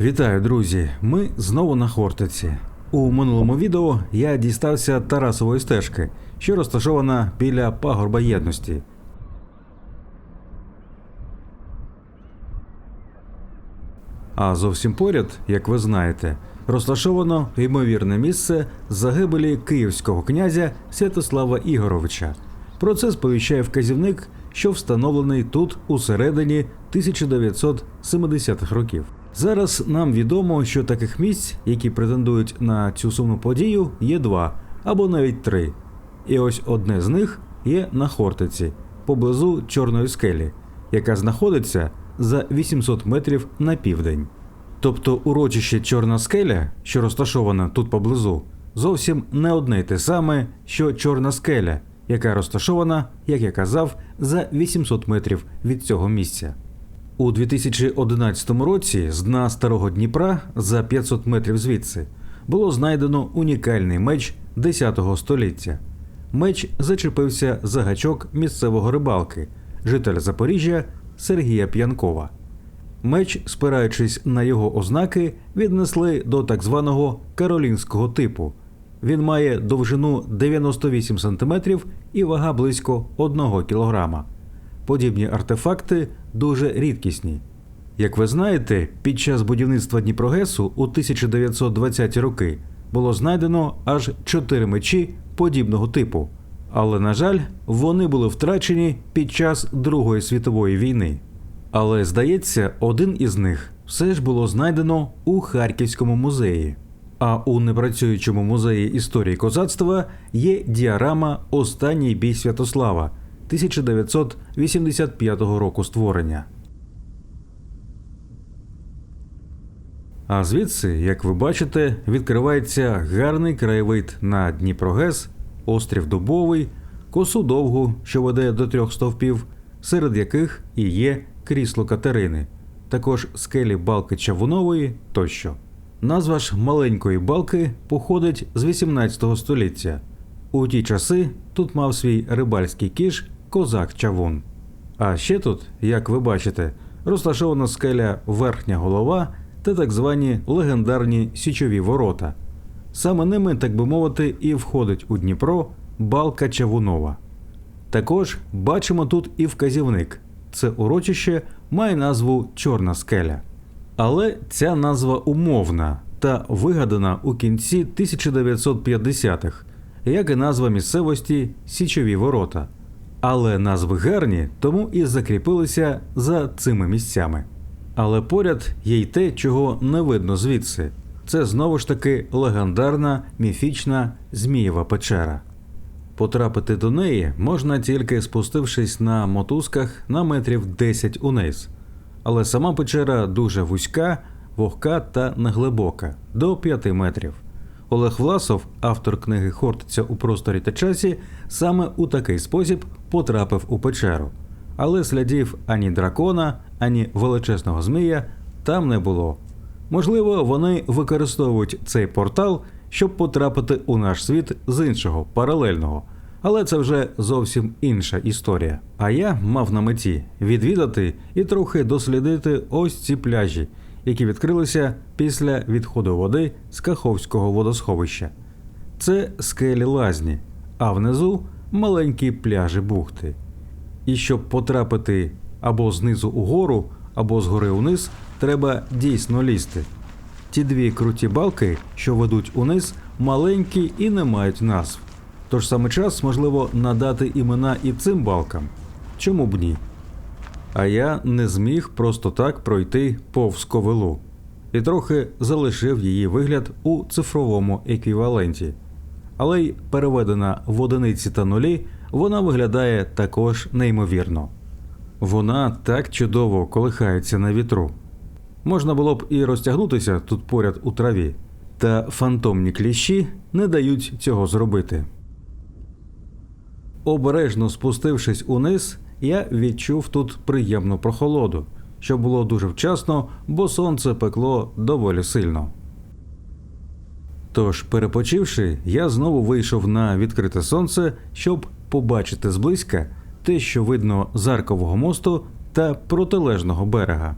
Вітаю, друзі! Ми знову на Хортиці. У минулому відео я дістався Тарасової стежки, що розташована біля пагорба єдності. А зовсім поряд, як ви знаєте, розташовано ймовірне місце загибелі київського князя Святослава Ігоровича. Про це сповіщає вказівник, що встановлений тут у середині 1970-х років. Зараз нам відомо, що таких місць, які претендують на цю сумну подію, є два або навіть три. І ось одне з них є на Хортиці, поблизу Чорної скелі, яка знаходиться за 800 метрів на південь. Тобто урочище Чорна скеля, що розташована тут поблизу, зовсім не одне й те саме, що Чорна скеля, яка розташована, як я казав, за 800 метрів від цього місця. У 2011 році з дна старого Дніпра за 500 метрів звідси було знайдено унікальний меч 10 століття. Меч зачепився за гачок місцевого рибалки, жителя Запоріжжя Сергія П'янкова. Меч, спираючись на його ознаки, віднесли до так званого каролінського типу. Він має довжину 98 см і вага близько 1 кг. Подібні артефакти дуже рідкісні. Як ви знаєте, під час будівництва Дніпрогесу у 1920-ті роки було знайдено аж чотири мечі подібного типу, але, на жаль, вони були втрачені під час Другої світової війни. Але здається, один із них все ж було знайдено у Харківському музеї. А у непрацюючому музеї історії козацтва є діарама Останній бій Святослава 1985 року створення. А звідси, як ви бачите, відкривається гарний краєвид на Дніпрогес, острів Дубовий, косу довгу, що веде до трьох стовпів, серед яких і є крісло Катерини, також скелі балки Чавунової тощо. Назва ж маленької балки походить з 18 століття. У ті часи тут мав свій рибальський кіш козак Чавун. А ще тут, як ви бачите, розташована скеля Верхня голова та так звані легендарні січові ворота. Саме ними, так би мовити, і входить у Дніпро балка Чавунова. Також бачимо тут і вказівник. Це урочище має назву Чорна скеля. Але ця назва умовна та вигадана у кінці 1950-х, як і назва місцевості Січові ворота. Але назви гарні, тому і закріпилися за цими місцями. Але поряд є й те, чого не видно звідси. Це знову ж таки легендарна міфічна Змієва печера. Потрапити до неї можна тільки спустившись на мотузках на метрів 10 униз. Але сама печера дуже вузька, вогка та неглибока до 5 метрів. Олег Власов, автор книги Хортиця у просторі та часі, саме у такий спосіб потрапив у печеру. Але слідів ані дракона, ані величезного змія там не було. Можливо, вони використовують цей портал, щоб потрапити у наш світ з іншого паралельного. Але це вже зовсім інша історія. А я мав на меті відвідати і трохи дослідити ось ці пляжі, які відкрилися після відходу води з Каховського водосховища. Це скелі лазні, а внизу маленькі пляжі бухти. І щоб потрапити або знизу угору, або згори униз, треба дійсно лізти. Ті дві круті балки, що ведуть униз, маленькі і не мають назв. Тож саме час можливо надати імена і цим балкам. Чому б ні? А я не зміг просто так пройти повз ковилу і трохи залишив її вигляд у цифровому еквіваленті. Але й переведена в одиниці та нулі, вона виглядає також неймовірно. Вона так чудово колихається на вітру. Можна було б і розтягнутися тут поряд у траві, та фантомні кліщі не дають цього зробити. Обережно спустившись униз, я відчув тут приємну прохолоду, що було дуже вчасно, бо сонце пекло доволі сильно. Тож, перепочивши, я знову вийшов на відкрите сонце, щоб побачити зблизька те, що видно з аркового мосту та протилежного берега.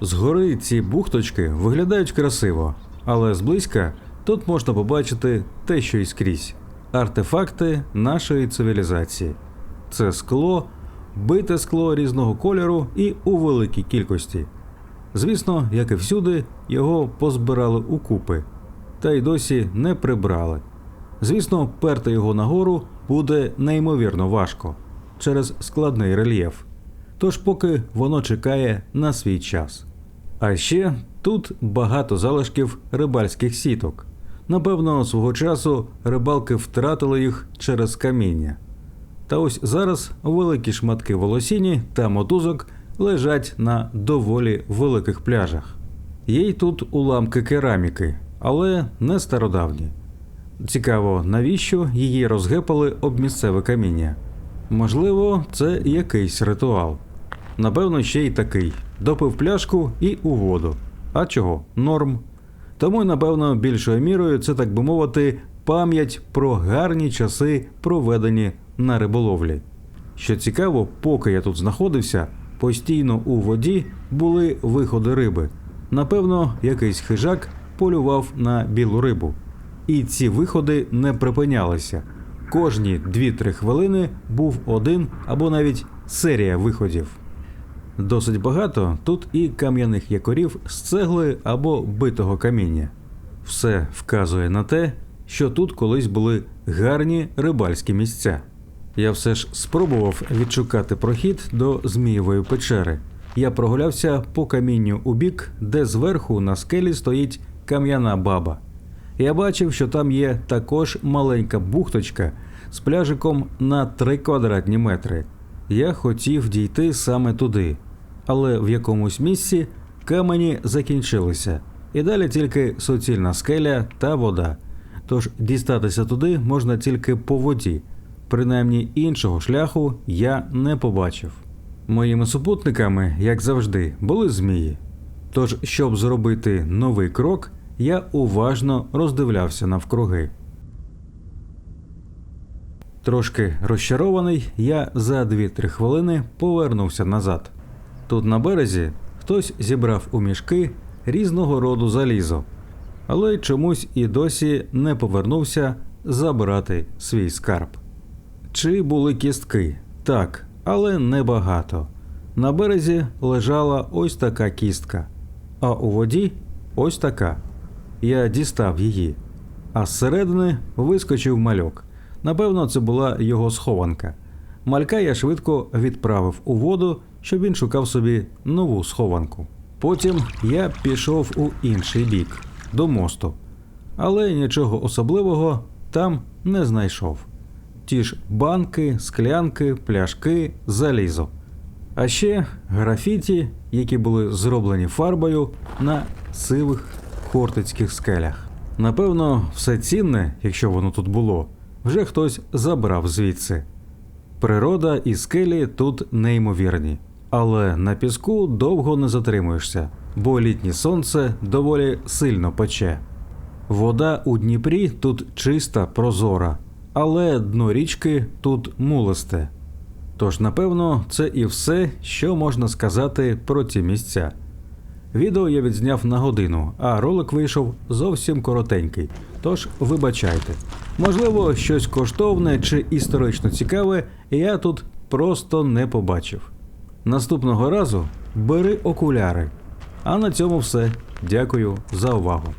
Згори ці бухточки виглядають красиво, але зблизька тут можна побачити те, що і скрізь артефакти нашої цивілізації. Це скло, бите скло різного кольору і у великій кількості. Звісно, як і всюди, його позбирали у купи, та й досі не прибрали. Звісно, перти його нагору буде неймовірно важко через складний рельєф. Тож поки воно чекає на свій час. А ще тут багато залишків рибальських сіток. Напевно, свого часу рибалки втратили їх через каміння. Та ось зараз великі шматки волосіні та мотузок лежать на доволі великих пляжах. Є й тут уламки кераміки, але не стародавні. Цікаво, навіщо її розгепали об місцеве каміння? Можливо, це якийсь ритуал. Напевно, ще й такий: допив пляшку і у воду. А чого? Норм. Тому, напевно, більшою мірою це, так би мовити, пам'ять про гарні часи, проведені на риболовлі. Що цікаво, поки я тут знаходився, постійно у воді були виходи риби. Напевно, якийсь хижак полював на білу рибу. І ці виходи не припинялися. Кожні 2-3 хвилини був один або навіть серія виходів. Досить багато тут і кам'яних якорів з цегли або битого каміння. Все вказує на те, що тут колись були гарні рибальські місця. Я все ж спробував відшукати прохід до Змієвої печери. Я прогулявся по камінню у бік, де зверху на скелі стоїть кам'яна баба. Я бачив, що там є також маленька бухточка з пляжиком на 3 квадратні метри. Я хотів дійти саме туди, але в якомусь місці камені закінчилися, і далі тільки суцільна скеля та вода. Тож дістатися туди можна тільки по воді. Принаймні іншого шляху я не побачив. Моїми супутниками, як завжди, були змії. Тож, щоб зробити новий крок, я уважно роздивлявся навкруги. Трошки розчарований, я за 2-3 хвилини повернувся назад. Тут на березі хтось зібрав у мішки різного роду залізо, але чомусь і досі не повернувся забрати свій скарб. Чи були кістки? Так, але небагато. На березі лежала ось така кістка, а у воді ось така. Я дістав її, а зсередини вискочив мальок. Напевно, це була його схованка. Малька я швидко відправив у воду, щоб він шукав собі нову схованку. Потім я пішов у інший бік до мосту, але нічого особливого там не знайшов. Ті ж банки, склянки, пляшки, залізо. А ще графіті, які були зроблені фарбою на сивих хортицьких скелях. Напевно, все цінне, якщо воно тут було, вже хтось забрав звідси. Природа і скелі тут неймовірні, але на піску довго не затримуєшся, бо літнє сонце доволі сильно пече. Вода у Дніпрі тут чиста, прозора, але дно річки тут мулисте. Тож, напевно, це і все, що можна сказати про ці місця. Відео я відзняв на годину, а ролик вийшов зовсім коротенький. Тож вибачайте. Можливо, щось коштовне чи історично цікаве я тут просто не побачив. Наступного разу бери окуляри. А на цьому все. Дякую за увагу.